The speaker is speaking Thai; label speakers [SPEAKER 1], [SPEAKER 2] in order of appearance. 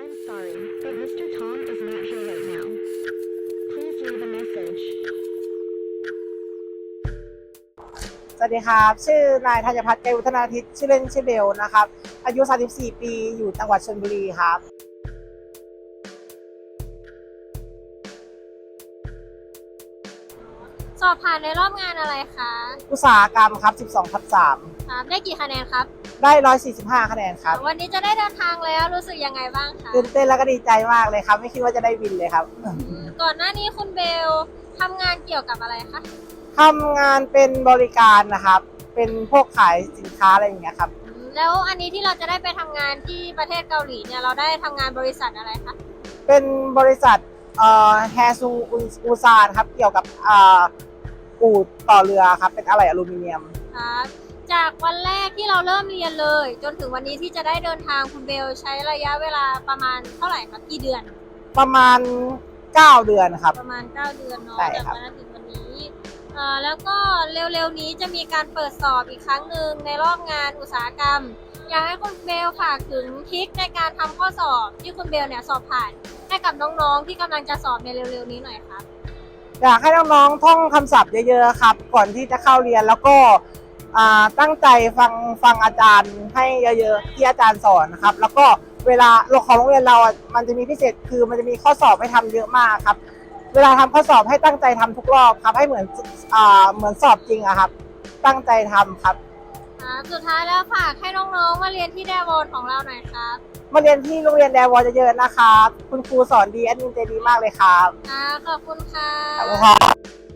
[SPEAKER 1] I'm sorry, but Mr. Tom is not here right now. Please leave a message.
[SPEAKER 2] สวัสดีครับ ชื่อนายธัญพัฒน์เกยุทธนาทิตชื่อเล่นชื่อเบลนะครับ อายุ 34 ปี อยู่จังหวัดชลบุรีครับ
[SPEAKER 3] สอบผ่านในรอบงานอะไรคะ
[SPEAKER 2] อุตสาหกรรมครับ 12ทับ
[SPEAKER 3] ครับได้กี่คะแนนครับ
[SPEAKER 2] 3ได้ 145 คะแนนครับ
[SPEAKER 3] วันนี้จะได้เดินทางแล้วรู้สึกยังไงบ้างคะ
[SPEAKER 2] ตื่นเต้นแล้วก็ดีใจมากเลยครับ ไม่คิดว่าจะได้บินเลยครับ
[SPEAKER 3] ก่อนหน้านี้คุณเบลทำงานเกี่ยวกับอะไรคะ
[SPEAKER 2] ทำงานเป็นบริการนะครับ เป็นพวกขายสินค้าอะไรอย่างเงี้ยครับ
[SPEAKER 3] อืมแล้วอันนี้ที่เราจะได้ไปทำงานที่ประเทศเกาหลีเนี่ยเราได้ทำงานบริษัทอะไรคะ
[SPEAKER 2] เป็นบริษัทเอ่อแฮซูอูซานครับ เกี่ยวกับเอ่ออูดต่อเรือครับ เป็นอะไหล่อลูมิเนียม
[SPEAKER 3] ครับ จากวันแรกที่เราเริ่มเรียนเลย จนถึงวันนี้ที่จะได้เดินทางคุณเบลใช้ระยะเวลาประมาณเท่าไหร่คะกี่เดือน
[SPEAKER 2] ประมาณ 9 เดือนครับ
[SPEAKER 3] ประมาณ 9 เดือนเนาะ
[SPEAKER 2] ใช่
[SPEAKER 3] จาก
[SPEAKER 2] ครับ
[SPEAKER 3] วันนั้นถึงวันนี้เอ่อแล้วก็เร็วๆนี้จะมีการเปิดสอบอีกครั้งหนึ่งในรอบงานอุตสาหกรรม อยากให้คุณเบลฝากถึงทริคในการทำข้อสอบที่คุณเบลเนี่ยสอบผ่าน ให้กับน้องๆที่กำลังจะสอบในเร็วๆนี้หน่อยครับ
[SPEAKER 2] อยากให้น้องๆท่องคำศัพท์เยอะๆครับ ก่อนที่จะเข้าเรียนแล้วก็อ่า ตั้งใจฟังฟังอาจารย์ให้เยอะๆที่อาจารย์สอนนะครับ แล้วก็เวลาของโรงเรียนเราอะมันจะมีพิเศษคือมันจะมีข้อสอบให้ทำเยอะมากครับ เวลาทำข้อสอบให้ตั้งใจทำทุกรอบครับ ให้เหมือนอ่าเหมือนสอบจริงอะครับ ตั้งใจทำครับ
[SPEAKER 3] อ่าสุดท้ายแล้วฝากให้น้องๆมาเรียนที่แดวอนของเราหน่อยครับ
[SPEAKER 2] มาเรียนที่โรงเรียนแดวอเยอะๆนะครับ คุณครูสอนดีแอดมินใจดีมากเลยครับ
[SPEAKER 3] อ่าขอบคุณค่ะ
[SPEAKER 2] ขอบคุณครับ